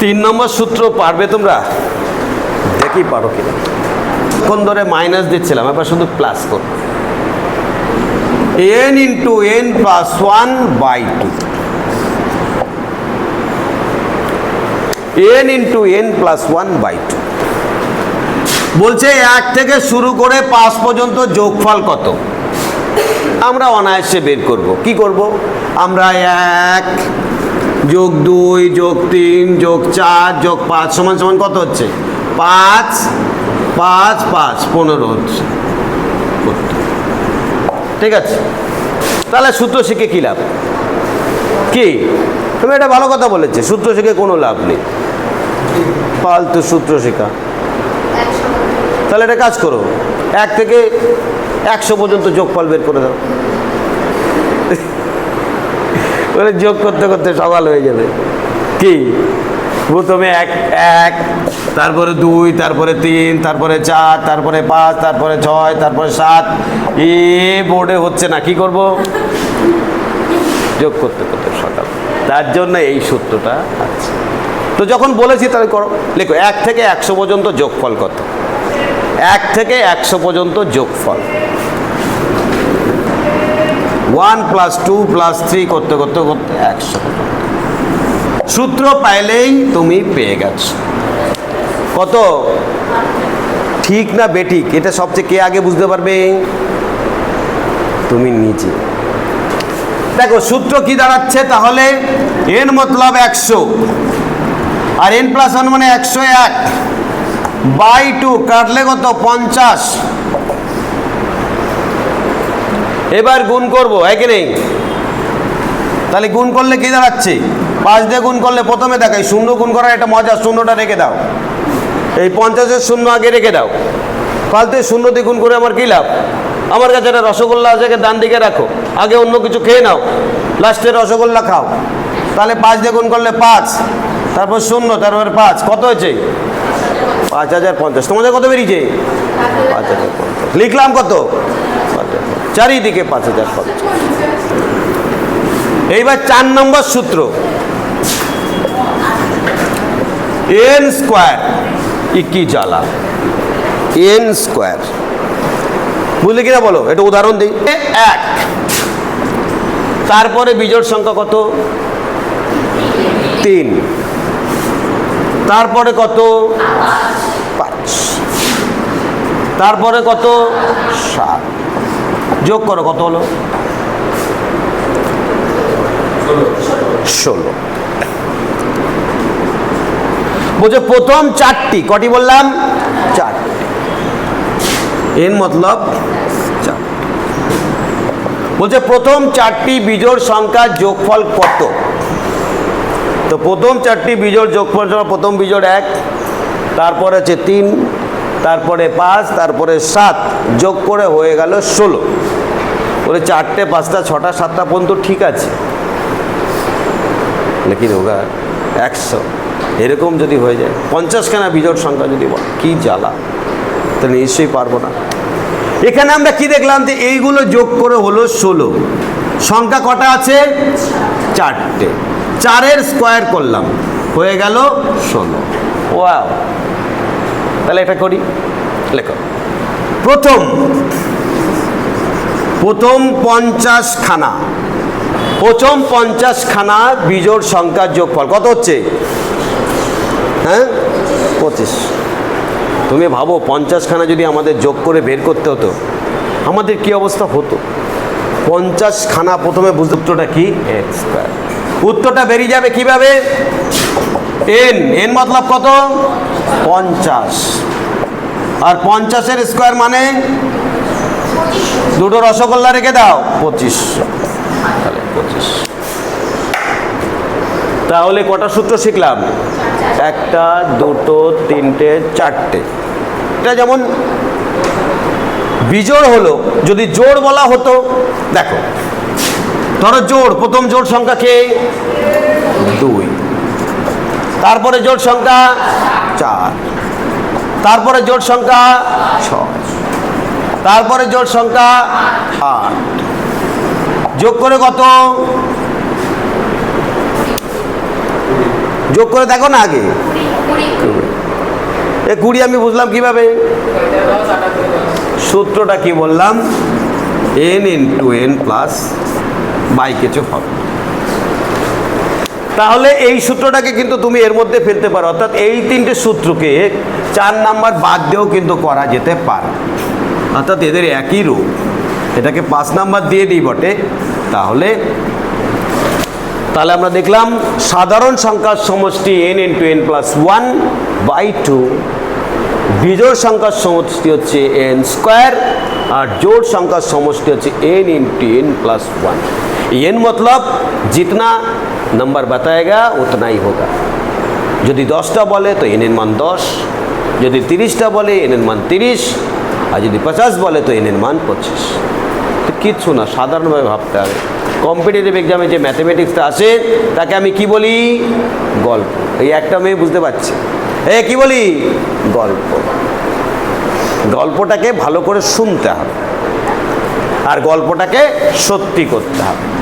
তিন নম্বর সূত্র পারবে তোমরা? দেখি পারো কিনা। কোন ধরে মাইনাস দিচ্ছিলাম? এবার শুধু প্লাস করো। N into N plus one by two N into N plus one by two বলছে এক থেকে শুরু করে পাঁচ পর্যন্ত যোগফল কত? আমরা অনায়াসে বের করব। কি করব? আমরা এক যোগ দুই, যোগ তিন, যোগ চার, যোগ পাঁচ, সমান সমান কত হচ্ছে? পাঁচ পাঁচ পাঁচ, পনেরো হচ্ছে। ঠিক আছে? তাহলে সূত্র শিখে কী লাভ? কি? তুমি এটা ভালো কথা বলেছে, সূত্র শিখে কোনো লাভ নেই। ফালতু সূত্র শেখা। তাহলে এটা কাজ করো। এক থেকে একশো পর্যন্ত যোগফল বের করে দাও। বলে যোগ করতে করতে সকাল হয়ে যাবে কি? প্রথমে এক এক, তারপরে দুই, তারপরে তিন, তারপরে চার, তারপরে পাঁচ, তারপরে ছয়, তারপরে সাত। এ বোর্ডে হচ্ছে না, কি করব? যোগ করতে করতে সকাল। তার জন্য এই সূত্রটা আছে। তো যখন বলেছি তাহলে করো। লেখো, এক থেকে একশো পর্যন্ত যোগফল কত? এক থেকে একশো পর্যন্ত যোগফল। One plus two plus three করতে করতে করতে একশো। সূত্র পাইলেই তুমি পেয়ে গেছো। কত? ঠিক না বেঠিক? এটা সবচেয়ে কে আগে বুঝতে পারবে? তুমি নিজে। দেখো, সূত্র কি দাঁড়াচ্ছে? তাহলে এন মতলব একশো। আর এন প্লাস ওয়ান মানে একশো এক। বাই টু কাটলে কত? পঞ্চাশ। এবার গুণ করব একই নেই? তাহলে গুণ করলে কি দাঁড়াচ্ছে? পাঁচ দিয়ে গুণ করলে প্রথমে দেখাই, শূন্য গুণ করার একটা মজা শূন্যটা রেখে দাও। এই পঞ্চাশের শূন্য আগে রেখে দাও। ফালতু শূন্য দিয়ে গুণ করে আমার কী লাভ? আমার কাছে একটা রসগোল্লা আছে ডান দিকে রাখো। আগে অন্য কিছু খেয়ে নাও। লাস্টে রসগোল্লা খাও। তাহলে পাঁচ দিয়ে গুণ করলে পাঁচ, তারপর শূন্য, তারপর পাঁচ। কত হয়েছে? পাঁচ হাজার পঞ্চাশ। তোমাদের কত বেরিয়েছে? পাঁচ হাজার পঞ্চাশ। লিখলাম কত। চারিদিকে পাঁচ হাজার পঞ্চাশ এইবার চার নম্বর সূত্র। এন স্কোয়ার কি জ্বালা? N square. বুঝলে কিনা বলো? এটা উদাহরণ দিই। এক। তারপরে বিজোড় সংখ্যা কত? তিন। তারপরে কত? পাঁচ। তারপরে কত? সাত। যোগ করো কত হলো? ষোলো। বলছে প্রথম চারটি। কটি বললাম? চারটি এর মতলব চার। বলছে প্রথম চারটি বিজোড় সংখ্যার যোগফল কত? তো প্রথম চারটি বিজোড় যোগফল প্রথম বিজোড় এক তারপরে হচ্ছে তিন তারপরে পাঁচ তারপরে সাত যোগ করে হয়ে গেল ষোলো। বলে চারটে, পাঁচটা, ছটা, সাতটা পর্যন্ত ঠিক আছে। লেকিন হোগা একশো। এরকম যদি হয়ে যায়, পঞ্চাশখানা বিজোড় সংখ্যা যদি বল, কী জ্বালা? তাহলে নিশ্চয়ই পারব না। এখানে আমরা কি দেখলাম যে এইগুলো যোগ করে হলো ষোলো। সংখ্যা কটা আছে? চারটে। চারের স্কোয়ার করলাম। হয়ে গেল ষোলো। ওয়াও। তাহলে এটা করি। লেখো। প্রথম প্রথম পঞ্চাশ খানা প্রথম পঞ্চাশ খানা বিজোড় সংখ্যার যোগফল। কত হচ্ছে? হ্যাঁ? পঁচিশ। তুমি ভাবো, পঞ্চাশখানা যদি আমাদের যোগ করে বের করতে হতো, আমাদের কি অবস্থা হতো? পঞ্চাশ খানা প্রথমে বুঝতে উত্তরটা কি? এক্স স্কোয়ার উত্তরটা বেরিয়ে যাবে কীভাবে? এন এন মতলব কত? পঞ্চাশ। আর পঞ্চাশের স্কোয়ার মানে? দুটো রসগোল্লা রেখে দাও। পঁচিশ। তাহলে পঁচিশ। তাহলে কটা সূত্র শিখলাম? একটা, দুটো, তিনটে, চারটে। এটা যেমন বিজোড় হলো, যদি জোড় বলা হতো, দেখো। ধরো জোড়, প্রথম জোড় সংখ্যা কে? দুই। তারপরে জোড় সংখ্যা চার। তারপরে জোড় সংখ্যা ছয়। তারপরে জোট সংখ্যা যোগ করে কত? যোগ করে দেখো না আগে। এ কুড়ি আমি বুঝলাম কীভাবে? সূত্রটা কি বললাম? N N two N plus by কিছু হবে। তাহলে এই সূত্রটাকে কিন্তু তুমি এর মধ্যে ফেলতে পারো। অর্থাৎ এই তিনটে সূত্রকে চার নাম্বার বাদ দিয়েও কিন্তু করা যেতে পারে। অর্থাৎ এদের একই রূপ এটাকে পাঁচ নাম্বার দিয়ে দিই বটে তাহলে তাহলে আমরা দেখলাম সাধারণ সংখ্যার সমষ্টি N into N plus one by two বিজোড় সংখ্যার সমষ্টি হচ্ছে এন স্কোয়ার আর জোড় সংখ্যার সমষ্টি হচ্ছে N into N plus one N मतलब जितना नंबर बताएगा उतना ही होगा যদি দশটা বলে তো এন এর মান দশ যদি তিরিশটা বলে এন এর মান তিরিশ আর যদি পঁচাশ বলে, তো এনের মান পঁচিশ কিচ্ছু না, সাধারণভাবে ভাবতে হবে। কম্পিটিটিভ এক্সামে যে ম্যাথামেটিক্সটা আসে, তাকে আমি কি বলি? গল্প। এই একটা মেয়ে বুঝতে পারছি। এ, কি বলি? গল্প। গল্পটাকে ভালো করে শুনতে হবে। আর গল্পটাকে সত্যি করতে হবে।